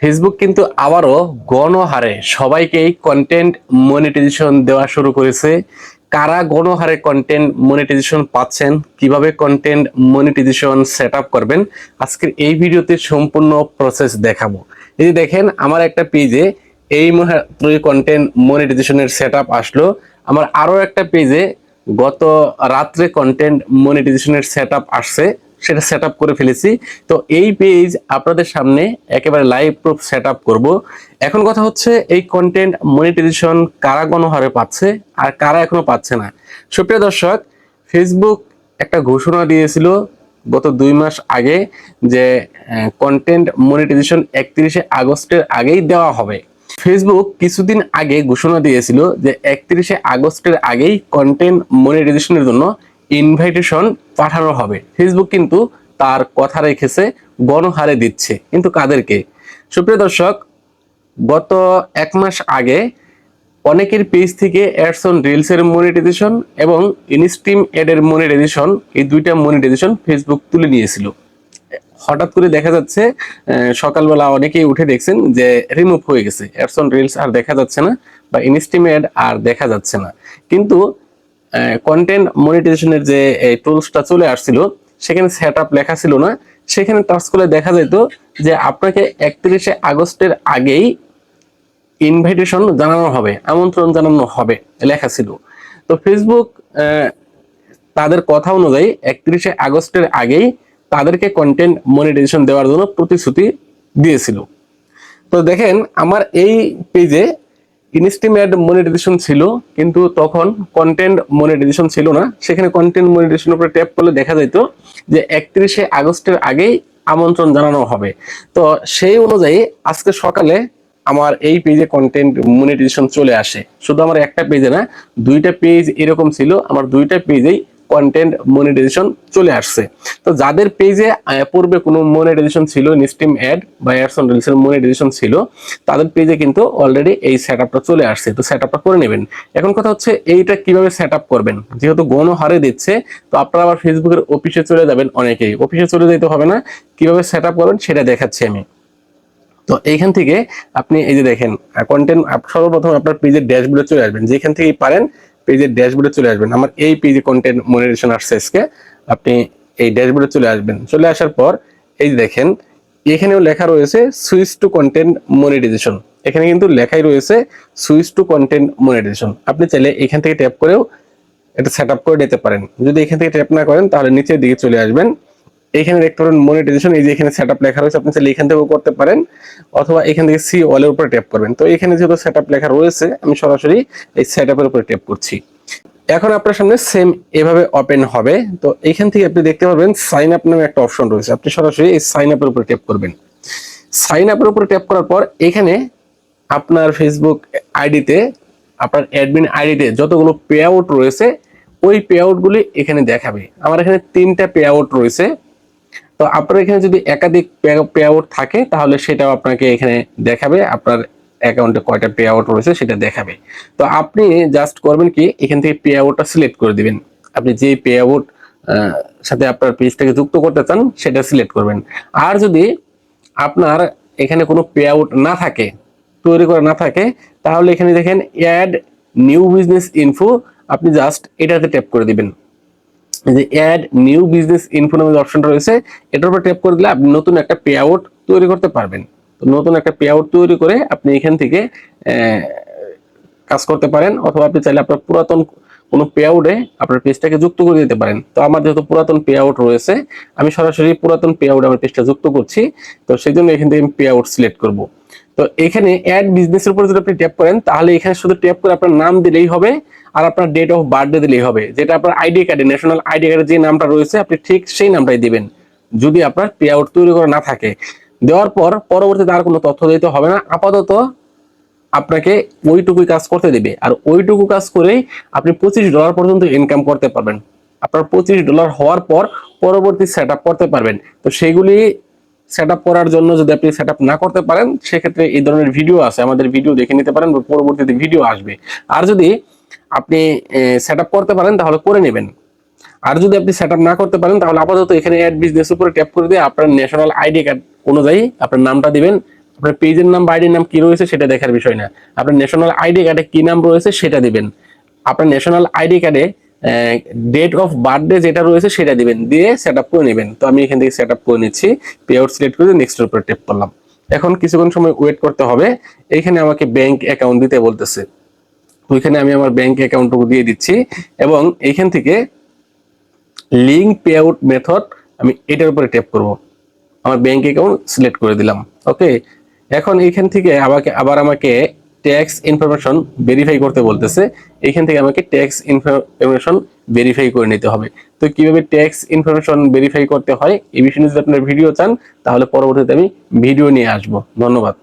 Facebook কিন্তু আবারও গণহারে সবাইকেই কন্টেন্ট মনিটাইজেশন দেওয়া শুরু করেছে। কারা গণহারে কন্টেন্ট মনিটাইজেশন পাচ্ছেন, কীভাবে কন্টেন্ট মনিটাইজেশন সেট করবেন, আজকের এই ভিডিওতে সম্পূর্ণ প্রসেস দেখাবো। এই যে দেখেন, আমার একটা পেজে এই মাত্রই কন্টেন্ট মনিটাইজেশনের সেট আসলো। আমার আরও একটা পেজে গত রাত্রে কন্টেন্ট মনিটাইজেশনের সেট আসছে। সেটা সেট করে ফেলেছি। তো এই পেজ আপনাদের সামনে একেবারে লাইভ প্রুফ সেট করব। এখন কথা হচ্ছে এই কন্টেন্ট মনিটাইজেশন কারা গণহারে পাচ্ছে আর কারা এখনও পাচ্ছে না। সুপ্রিয় দর্শক ফেসবুক একটা ঘোষণা দিয়েছিল গত দুই মাস আগে যে কন্টেন্ট মনিটাইজেশন একত্রিশে আগস্টের আগেই দেওয়া হবে। ফেসবুক কিছুদিন আগে ঘোষণা দিয়েছিল যে একত্রিশে আগস্টের আগেই কন্টেন্ট মনিটাইজেশনের জন্য ইনভাইটেশন পাঠানো হবে। ফেসবুক কিন্তু তার কথা রেখেছে, গণহারে দিচ্ছে। কিন্তু কাদেরকে? সুপ্রিয় দর্শক, গত এক মাস আগে অনেকের পেজ থেকে অ্যাডস অন রিলস এর মনিটাইজেশন এবং ইনস্ট্রিম এড এর মনিটাইজেশন এই দুইটা মনিটাইজেশন ফেসবুক তুলে নিয়েছিল। হঠাৎ করে দেখা যাচ্ছে সকালবেলা অনেকেই উঠে দেখছেন যে রিমুভ হয়ে গেছে। অ্যাডস অন রিলস আর দেখা যাচ্ছে না বা ইনস্ট্রিম অ্যাড আর দেখা যাচ্ছে না। কিন্তু কন্টেন্ট মনিটাইজেশনের যে টুলসটা চলে আসছিল, সেখানে সেট আপ লেখা ছিল না, সেখানে টাচ করলে দেখা যেত যে আপনাকে একত্রিশে আগস্টের আগেই ইনভাইটেশন জানানো হবে, আমন্ত্রণ জানানো হবে, লেখা ছিল। তো ফেসবুক তাদের কথা অনুযায়ী একত্রিশে আগস্টের আগেই তাদেরকে কন্টেন্ট মনিটাইজেশন দেওয়ার জন্য প্রতিশ্রুতি দিয়েছিল। তো দেখেন, আমার এই পেজে ইনস্টিমেট মনিটাইজেশন ছিল, কিন্তু তখন কন্টেন্ট মনিটাইজেশন ছিল না। সেখানে কন্টেন্ট মনিটাইজেশন উপরে ট্যাপ করলে দেখা যেত যে একত্রিশে আগস্টের আগেই আমন্ত্রণ জানানো হবে। তো সেই অনুযায়ী আজকে সকালে আমার এই পেজে কন্টেন্ট মনিটাইজেশন চলে আসে। শুধু আমার একটা পেজে না, দুইটা পেজ এরকম ছিল। আমার দুইটা পেজেই কন্টেন্ট মনিটাইজেশন চলে আসছে। তো যাদের পেজে পূর্বে কোনো মনিটাইজেশন ছিল ইনস্টিম অ্যাড বা অ্যাডস অন রিলসের মনিটাইজেশন ছিল, তাদের পেজে কিন্তু অলরেডি এই সেটআপটা চলে আসছে। তো সেটআপটা করে নেবেন। এখন কথা হচ্ছে, এইটা কীভাবে সেটআপ করবেন? যেহেতু গণহারে দিচ্ছে, তো আপনারা আবার ফেসবুকের অফিসে চলে যাবেন অনেকেই। অফিসে চলে যেতে হবে না, কীভাবে সেটআপ করবেন সেটা দেখাচ্ছি আমি। তো এইখান থেকে আপনি এই যে দেখেন কন্টেন্ট সর্বপ্রথম আপনার পেজের ড্যাশবোর্ডে চলে আসবেন। যেখান থেকেই পারেন পেজের ড্যাশবোর্ডে চলে আসবেন। আমার এই পেজে কন্টেন্ট মনিটেশন আসছে আজকে। আপনি এই ড্যাশবোর্ডে চলে আসবেন। চলে আসার পর এই দেখেন, এখানেও লেখা রয়েছে সুইচ টু কন্টেন্ট মনিটাইজেশন এখানে কিন্তু লেখাই রয়েছে সুইচ টু কন্টেন্ট মনিটাইজেশন আপনি চাইলে এখান থেকে ট্যাপ করেও এটা সেট করে নিতে পারেন। যদি এখান থেকে ট্যাপ না করেন, তাহলে নিচের দিকে চলে আসবেন। এখানে দেখতে পারেন মনিটাইজেশন এই যে এখানে সেটআপ লেখা রয়েছে, আপনি চাইলে এখান থেকেও করতে পারেন, অথবা এখান থেকে সি অলের উপরে ট্যাপ করবেন। তো এখানে যেহেতু সেটআপ লেখা রয়েছে, আমি সরাসরি এই সেটআপের উপরে ট্যাপ করছি। এখন আপনার সামনে সেম এভাবে ওপেন হবে। তো এখান থেকে আপনি দেখতে পারবেন সাইন আপ নামে একটা অপশন রয়েছে। আপনি সরাসরি এই সাইন আপের উপরে ট্যাপ করবেন। সাইন আপের উপরে ট্যাপ করার পর এখানে আপনার ফেসবুক আইডিতে আপনার অ্যাডমিন আইডিতে যতগুলো পে আউট রয়েছে, ওই পে আউটগুলি এখানে দেখাবে। আমার এখানে তিনটা পে আউট রয়েছে। তো আপনার এখানে যদি একাধিক পে আউট থাকে, তাহলে সেটাও আপনাকে এখানে দেখাবে। আপনার অ্যাকাউন্টে কয়টা পে আউট রয়েছে সেটা দেখাবে। তো আপনি জাস্ট করবেন কি, এখান থেকে পে আউটটা সিলেক্ট করে দিবেন। আপনি যে পে আউট সাথে আপনার পেজটাকে যুক্ত করতে চান, সেটা সিলেক্ট করবেন। আর যদি আপনার এখানে কোনো পে আউট না থাকে, তৈরি করা না থাকে, তাহলে এখানে দেখেন অ্যাড নিউ বিজনেস ইনফো আপনি জাস্ট এটাতে ট্যাপ করে দিবেন। যে অ্যাড নিউ বিজনেস ইনফো নামে যে অপশনটা রয়েছে, এটার উপর ট্যাপ করে দিলে আপনি নতুন একটা পে আউট তৈরি করতে পারবেন। তো নতুন একটা পে আউট তৈরি করে আপনি এখান থেকে কাজ করতে পারেন, অথবা আপনি চাইলে আপনার পুরাতন কোনো পে আউটে আপনার পেজটাকে যুক্ত করে দিতে পারেন। তো আমার যেহেতু পুরাতন পে আউট রয়েছে, আমি সরাসরি পুরাতন পে আউট আমার পেজটা যুক্ত করছি, তো সেই জন্য এখান থেকে আমি পে আউট সিলেক্ট করব। তো এখানে অ্যাড বিজনেসের উপর যদি আপনি ট্যাপ করেন, তাহলে এখানে শুধু ট্যাপ করে আপনার নাম দিলেই হবে আর আপনার ডেট অফ বার্থডে দিলেই হবে। যেটা আপনার আইডি কার্ডে ন্যাশনাল আইডি কার্ডে যে নামটা রয়েছে, আপনি ঠিক সেই নামটাই দিবেন। যদি আপনার পে আউট তৈরি করা না থাকে। দেওয়ার পর পরবর্তীতে আর কোনো তথ্য দিতে হবে না। আপাতত আপনাকে ওইটুকুই কাজ করতে দিবে। আর ওইটুকু কাজ করেই আপনি পঁচিশ ডলার পর্যন্ত ইনকাম করতে পারবেন। আপনার পঁচিশ ডলার হওয়ার পর পরবর্তী সেট করতে পারবেন। তো সেগুলি সেট আপ করার জন্য যদি আপনি সেট না করতে পারেন, সেক্ষেত্রে এই ধরনের ভিডিও আছে। আমাদের ভিডিও দেখে নিতে পারেন পরবর্তীতে ভিডিও আসবে। আর যদি আপনি সেট করতে পারেন, তাহলে করে নেবেন। আর যদি আপনি সেট না করতে পারেন, তাহলে আপাতত এখানে অ্যাড বিজনেস উপরে ট্যাপ করে দিয়ে আপনার ন্যাশনাল আইডি কার্ড অনুযায়ী আপনার নামটা দিবেন। আপনার পেজের নাম বা আইডির নাম কি রয়েছে, সেটা দেখার বিষয় না। আপনার ন্যাশনাল আইডি কার্ডে কি নাম রয়েছে, সেটা দিবেন। আপনার ন্যাশনাল আইডি কার্ডে ডেট অফ বার্থডে যেটা রয়েছে সেটা দিবেন। দিয়ে সেট আপ করে নেবেন। তো আমি এখান থেকে সেট আপ করে নিচ্ছি। পে আউট সিলেক্ট করে নেক্সটের উপরে টেপ করলাম। এখন কিছুক্ষণ সময় ওয়েট করতে হবে। এইখানে আমাকে ব্যাংক অ্যাকাউন্ট দিতে বলতেছে। ওইখানে আমি আমার ব্যাংক অ্যাকাউন্টটুকু দিয়ে দিচ্ছি। এবং এইখান থেকে লিঙ্ক পে আউট মেথড আমি এটার উপরে ট্যাপ করব। আমার ব্যাংক অ্যাকাউন্ট সিলেক্ট করে দিলাম। ওকে এখন এইখান থেকে আমাকে, আবার আমাকে ট্যাক্স ইনফরমেশন ভেরিফাই করতে বলতেছে, এখান থেকে আমাকে ট্যাক্স ইনফরমেশন ভেরিফাই করে নিতে হবে। তো কীভাবে ট্যাক্স ইনফরমেশন ভেরিফাই করতে হয়, এই বিষয়ে যদি আপনার ভিডিও চান, তাহলে পরবর্তীতে আমি ভিডিও নিয়ে আসব। ধন্যবাদ।